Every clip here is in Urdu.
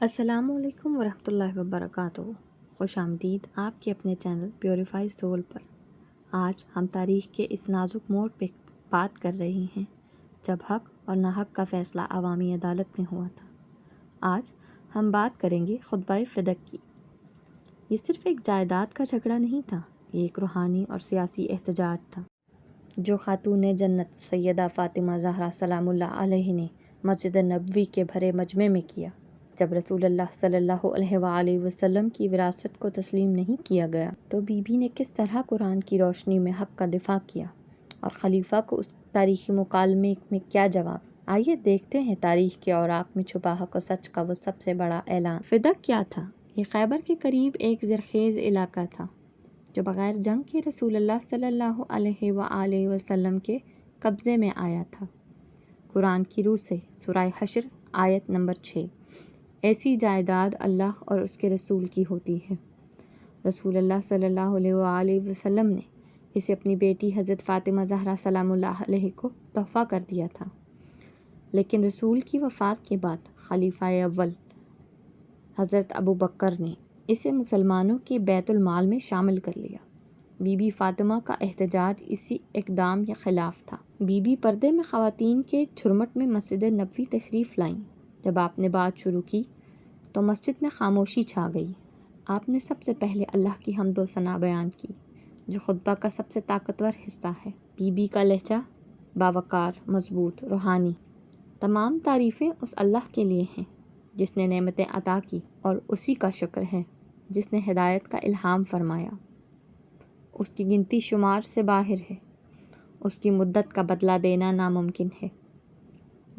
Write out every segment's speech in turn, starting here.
السلام علیکم ورحمۃ اللہ وبرکاتہ۔ خوش آمدید آپ کے اپنے چینل پیوریفائی سول پر۔ آج ہم تاریخ کے اس نازک موڑ پہ بات کر رہے ہیں، جب حق اور ناحق کا فیصلہ عوامی عدالت میں ہوا تھا۔ آج ہم بات کریں گے خطبہ فدق کی۔ یہ صرف ایک جائیداد کا جھگڑا نہیں تھا، یہ ایک روحانی اور سیاسی احتجاج تھا۔ جو خاتون جنت سیدہ فاطمہ زہرا سلام اللہ علیہ نے مسجد نبوی کے بھرے مجمع میں کیا۔ جب رسول اللہ صلی اللہ علیہ وآلہ وسلم کی وراثت کو تسلیم نہیں کیا گیا تو بی بی نے کس طرح قرآن کی روشنی میں حق کا دفاع کیا اور خلیفہ کو اس تاریخی مکالمے میں کیا جواب؟ آئیے دیکھتے ہیں تاریخ کے اوراق میں چھپا حق و سچ کا وہ سب سے بڑا اعلان۔ فدق کیا تھا؟ یہ خیبر کے قریب ایک زرخیز علاقہ تھا جو بغیر جنگ کے رسول اللہ صلی اللہ علیہ وآلہ وسلم کے قبضے میں آیا تھا۔ قرآن کی روح سے سرائے حشر آیت نمبر چھ۔ ایسی جائیداد اللہ اور اس کے رسول کی ہوتی ہے۔ رسول اللہ صلی اللہ علیہ وآلہ وسلم نے اسے اپنی بیٹی حضرت فاطمہ زہرا سلام اللہ علیہ کو تحفہ کر دیا تھا۔ لیکن رسول کی وفات کے بعد خلیفہ اول حضرت ابو بکر نے اسے مسلمانوں کے بیت المال میں شامل کر لیا۔ بی بی فاطمہ کا احتجاج اسی اقدام کے خلاف تھا۔ بی بی پردے میں خواتین کے جھرمٹ میں مسجد نبوی تشریف لائیں۔ جب آپ نے بات شروع کی تو مسجد میں خاموشی چھا گئی۔ آپ نے سب سے پہلے اللہ کی حمد و ثناء بیان کی، جو خطبہ کا سب سے طاقتور حصہ ہے۔ بی بی کا لہجہ، باوقار، مضبوط، روحانی، تمام تعریفیں اس اللہ کے لیے ہیں، جس نے نعمتیں عطا کی اور اسی کا شکر ہے، جس نے ہدایت کا الہام فرمایا۔ اس کی گنتی شمار سے باہر ہے، اس کی مدت کا بدلہ دینا ناممکن ہے۔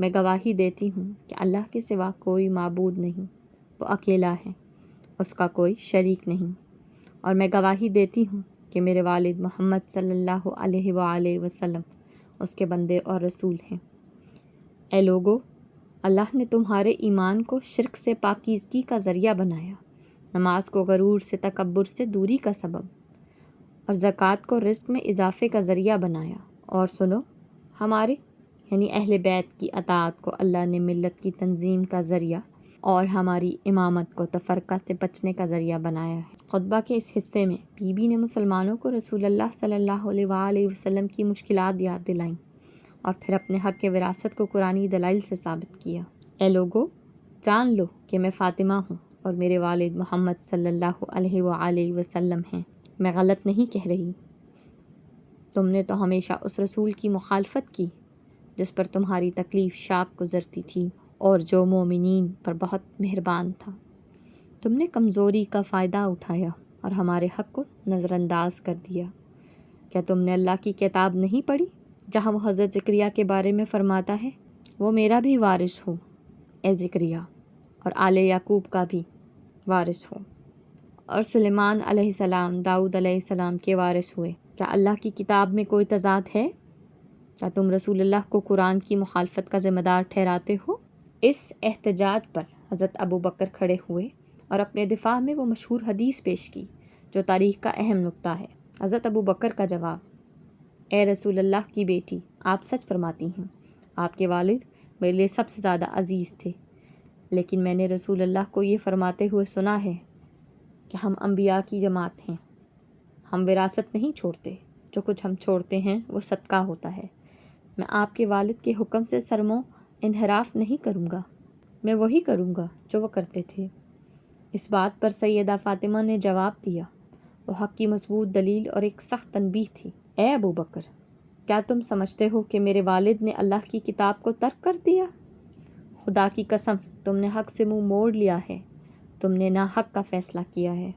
میں گواہی دیتی ہوں کہ اللہ کے سوا کوئی معبود نہیں، وہ اکیلا ہے، اس کا کوئی شریک نہیں۔ اور میں گواہی دیتی ہوں کہ میرے والد محمد صلی اللہ علیہ وآلہ وسلم اس کے بندے اور رسول ہیں۔ اے لوگو، اللہ نے تمہارے ایمان کو شرک سے پاکیزگی کا ذریعہ بنایا، نماز کو غرور سے، تکبر سے دوری کا سبب، اور زکوٰۃ کو رزق میں اضافے کا ذریعہ بنایا۔ اور سنو، ہمارے یعنی اہل بیت کی اطاعت کو اللہ نے ملت کی تنظیم کا ذریعہ اور ہماری امامت کو تفرقہ سے بچنے کا ذریعہ بنایا ہے۔ خطبہ کے اس حصے میں بی بی نے مسلمانوں کو رسول اللہ صلی اللہ علیہ وآلہ وسلم کی مشکلات یاد دلائیں اور پھر اپنے حق کے وراثت کو قرآن دلائل سے ثابت کیا۔ اے لوگو، جان لو کہ میں فاطمہ ہوں اور میرے والد محمد صلی اللہ علیہ وآلہ وسلم ہیں۔ میں غلط نہیں کہہ رہی۔ تم نے تو ہمیشہ اس رسول کی مخالفت کی۔ جس پر تمہاری تکلیف شاپ گزرتی تھی اور جو مومنین پر بہت مہربان تھا۔ تم نے کمزوری کا فائدہ اٹھایا اور ہمارے حق کو نظر انداز کر دیا۔ کیا تم نے اللہ کی کتاب نہیں پڑھی جہاں وہ حضرت ذکریہ کے بارے میں فرماتا ہے؟ وہ میرا بھی وارث ہو۔ اے ذکریہ اور آل یعقوب کا بھی وارث ہو۔ اور سلیمان علیہ السلام، داؤد علیہ السلام کے وارث ہوئے۔ کیا اللہ کی کتاب میں کوئی تضاد ہے؟ کیا تم رسول اللہ کو قرآن کی مخالفت کا ذمہ دار ٹھہراتے ہو؟ اس احتجاج پر حضرت ابو بکر کھڑے ہوئے اور اپنے دفاع میں وہ مشہور حدیث پیش کی جو تاریخ کا اہم نقطہ ہے۔ حضرت ابو بکر کا جواب، اے رسول اللہ کی بیٹی، آپ سچ فرماتی ہیں، آپ کے والد میرے لیے سب سے زیادہ عزیز تھے، لیکن میں نے رسول اللہ کو یہ فرماتے ہوئے سنا ہے کہ ہم انبیاء کی جماعت ہیں۔ ہم وراثت نہیں چھوڑتے، جو کچھ ہم چھوڑتے ہیں وہ صدقہ ہوتا ہے۔ میں آپ کے والد کے حکم سے سرمو انحراف نہیں کروں گا۔ میں وہی کروں گا جو وہ کرتے تھے۔ اس بات پر سیدہ فاطمہ نے جواب دیا۔ وہ حق کی مضبوط دلیل اور ایک سخت تنبیہ تھی۔ اے ابو بکر، کیا تم سمجھتے ہو کہ میرے والد نے اللہ کی کتاب کو ترک کر دیا؟ خدا کی قسم، تم نے حق سے منہ موڑ لیا ہے۔ تم نے نا حق کا فیصلہ کیا ہے۔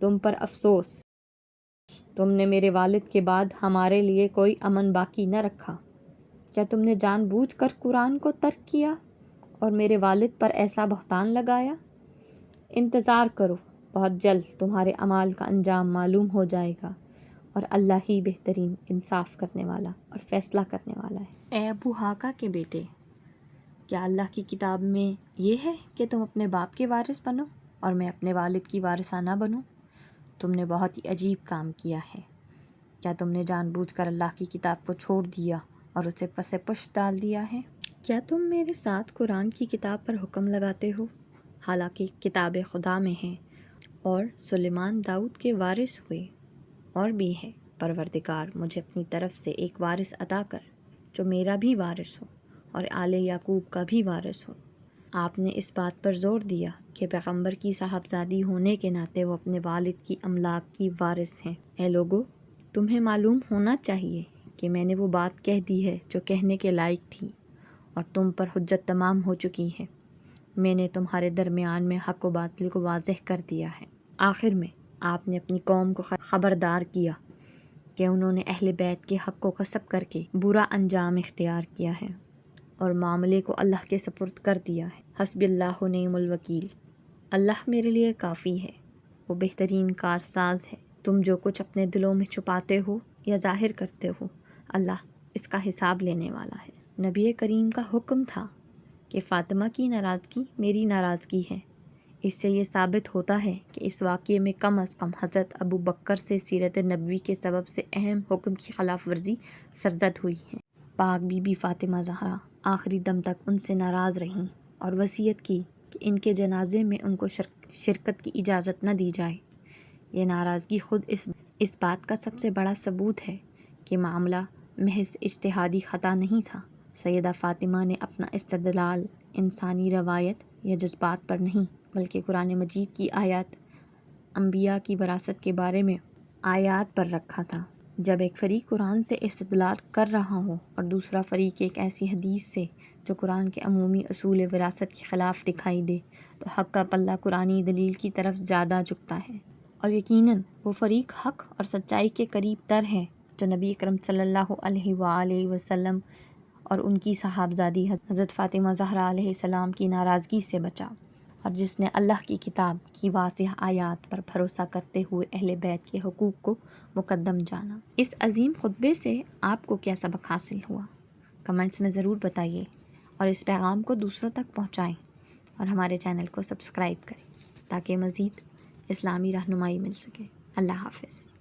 تم پر افسوس۔ تم نے میرے والد کے بعد ہمارے لیے کوئی امن باقی نہ رکھا۔ کیا تم نے جان بوجھ کر قرآن کو ترک کیا اور میرے والد پر ایسا بہتان لگایا؟ انتظار کرو، بہت جلد تمہارے اعمال کا انجام معلوم ہو جائے گا اور اللہ ہی بہترین انصاف کرنے والا اور فیصلہ کرنے والا ہے۔ اے ابو حاکہ کے بیٹے، کیا اللہ کی کتاب میں یہ ہے کہ تم اپنے باپ کے وارث بنو اور میں اپنے والد کی وارثانہ بنوں؟ تم نے بہت ہی عجیب کام کیا ہے۔ کیا تم نے جان بوجھ کر اللہ کی کتاب کو چھوڑ دیا؟ اور اسے پس پش ڈال دیا ہے۔ کیا تم میرے ساتھ قرآن کی کتاب پر حکم لگاتے ہو؟ حالانکہ کتاب خدا میں ہے اور سلیمان داؤد کے وارث ہوئے اور بھی ہے۔ پروردگار، مجھے اپنی طرف سے ایک وارث عطا کر جو میرا بھی وارث ہو اور آل یعقوب کا بھی وارث ہو۔ آپ نے اس بات پر زور دیا کہ پیغمبر کی صاحبزادی ہونے کے ناطے وہ اپنے والد کی املاک کی وارث ہیں۔ اے لوگو، تمہیں معلوم ہونا چاہیے کہ میں نے وہ بات کہہ دی ہے جو کہنے کے لائق تھی اور تم پر حجت تمام ہو چکی ہے۔ میں نے تمہارے درمیان میں حق و باطل کو واضح کر دیا ہے۔ آخر میں آپ نے اپنی قوم کو خبردار کیا کہ انہوں نے اہل بیت کے حق کو قصب کر کے برا انجام اختیار کیا ہے اور معاملے کو اللہ کے سپرد کر دیا ہے۔ حسب اللہ نعم الوکیل۔ اللہ میرے لیے کافی ہے۔ وہ بہترین کار ساز ہے۔ تم جو کچھ اپنے دلوں میں چھپاتے ہو یا ظاہر کرتے ہو۔ اللہ اس کا حساب لینے والا ہے۔ نبی کریم کا حکم تھا کہ فاطمہ کی ناراضگی میری ناراضگی ہے۔ اس سے یہ ثابت ہوتا ہے کہ اس واقعے میں کم از کم حضرت ابو بکر سے سیرت نبوی کے سبب سے اہم حکم کی خلاف ورزی سرزد ہوئی ہے۔ پاک بی بی فاطمہ زہرا آخری دم تک ان سے ناراض رہیں اور وصیت کی کہ ان کے جنازے میں ان کو شرکت کی اجازت نہ دی جائے۔ یہ ناراضگی خود اس اس بات کا سب سے بڑا ثبوت ہے کہ معاملہ محض اجتہادی خطا نہیں تھا۔ سیدہ فاطمہ نے اپنا استدلال انسانی روایت یا جذبات پر نہیں، بلکہ قرآن مجید کی آیات، انبیاء کی وراثت کے بارے میں آیات پر رکھا تھا۔ جب ایک فریق قرآن سے استدلال کر رہا ہو اور دوسرا فریق ایک ایسی حدیث سے جو قرآن کے عمومی اصول وراثت کے خلاف دکھائی دے، تو حق کا پلہ قرآنی دلیل کی طرف زیادہ جھکتا ہے۔ اور یقیناً وہ فریق حق اور سچائی کے قریب تر ہے۔ جو نبی اکرم صلی اللہ علیہ وآلہ وسلم اور ان کی صاحبزادی حضرت فاطمہ زہرا علیہ السلام کی ناراضگی سے بچا اور جس نے اللہ کی کتاب کی واضح آیات پر بھروسہ کرتے ہوئے اہل بیت کے حقوق کو مقدم جانا۔ اس عظیم خطبے سے آپ کو کیا سبق حاصل ہوا؟ کمنٹس میں ضرور بتائیے اور اس پیغام کو دوسروں تک پہنچائیں اور ہمارے چینل کو سبسکرائب کریں تاکہ مزید اسلامی رہنمائی مل سکے۔ اللہ حافظ۔